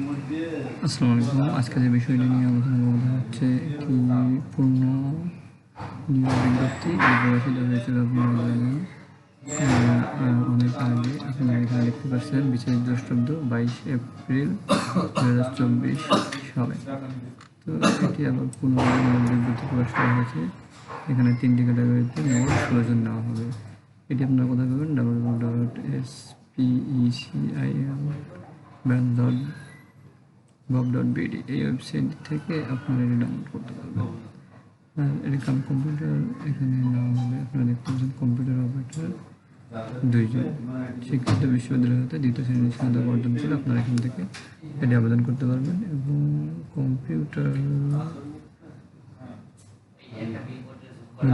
আসসালামু আলাইকুম। আজকে যে বিষয়টি নিয়ে আলোচনা করব হচ্ছে একটি পূর্ণ নিয়োগ বিজ্ঞপ্তি প্রকাশিত হয়েছিল আপনারা জানেন অনেক আগে আপনারা এখানে দেখতে পাচ্ছেন বিশেষ দ্রষ্টব্য বাইশ এপ্রিল দু হাজার চব্বিশ সালে তো এটি আবার পুনরায় নিয়োগ বিজ্ঞপ্তি প্রকাশ করা হয়েছে। এখানে তিনটি ক্যাটাগরিতে মোট ষোলো জন নেওয়া হবে। এটি আপনারা কোথায় পাবেন? W dot S PECIL dot gov dot BD, এই ওয়েবসাইট থেকে আপনারা এটি ডাউনলোড করতে পারবেন। এটি কাম কম্পিউটার, এখানে নেওয়া হবে আপনারা দেখতে পাচ্ছেন কম্পিউটার অপারেটর দুইজন। শিক্ষিত বিশ্ববিদ্যালয় হতে দ্বিতীয় শ্রেণির স্নাতক অর্জন করে আপনারা এখান থেকে এটি আবেদন করতে পারবেন এবং কম্পিউটার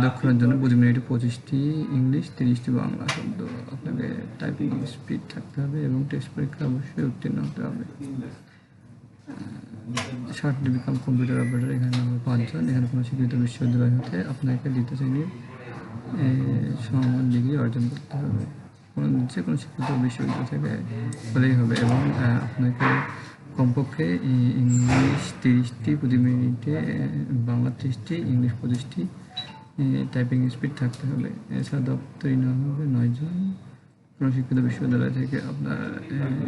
দক্ষতার জন্য প্রতি মিনিটে পঁচিশটি ইংলিশ, তিরিশটি বাংলা শব্দ। আপনাকে টাইপিং স্পিড থাকতে হবে এবং টেস্ট পরীক্ষা অবশ্যই উত্তীর্ণ হতে হবে। ষাটটি বিকাম কম্পিউটার অপারেটর এখানে নামে পাঁচজন, এখানে কোনো স্বীকৃত বিশ্ববিদ্যালয় হতে আপনাকে দ্বিতীয় শ্রেণির সমান ডিগ্রি অর্জন করতে হবে। কোনো যে কোনো স্বীকৃত বিশ্ববিদ্যালয় থেকে হলেই হবে এবং আপনাকে কমপক্ষে ইংলিশ তিরিশটি প্রতি মিনিটে বাংলা তিরিশটি, ইংলিশ পঁচিশটি টাইপিং স্পিড থাকতে হবে। এছাড়া দপ্তরি নেওয়া হবে নয়জন কোনো শিক্ষিত বিশ্ববিদ্যালয় থেকে আপনার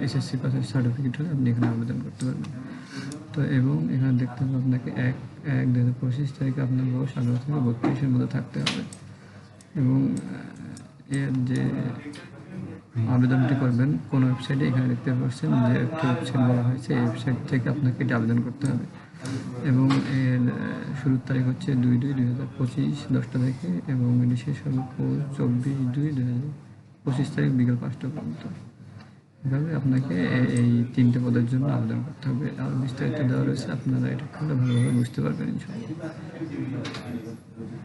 এসএসসি পাসের সার্টিফিকেট হলে আপনি এখানে আবেদন করতে পারবেন। তো এবং এখানে দেখতে হবে আপনাকে এক এক দু হাজার পঁচিশ তারিখে আপনার বয়স আঠারো থেকে বত্রিশের মধ্যে থাকতে হবে। এবং এর যে আবেদনটি করবেন, কোন ওয়েবসাইটে এখানে দেখতে পাচ্ছেন যে একটি ওয়েবসাইট বলা হয়েছে, এই ওয়েবসাইট থেকে আপনাকে এটি আবেদন করতে হবে। এবং এর শুরুর তারিখ হচ্ছে দুই দুই দুই হাজার পঁচিশ, দশটা থেকে, এবং এটি শেষ হবে চব্বিশ দুই দুই হাজার পঁচিশ তারিখ বিকেল পাঁচটা পর্যন্ত। এভাবে আপনাকে এই তিনটে পদের জন্য আবেদন করতে হবে। আর বিস্তারিত দেওয়া রয়েছে। আপনারা এটা খুব ভালোভাবে বুঝতে পারবেন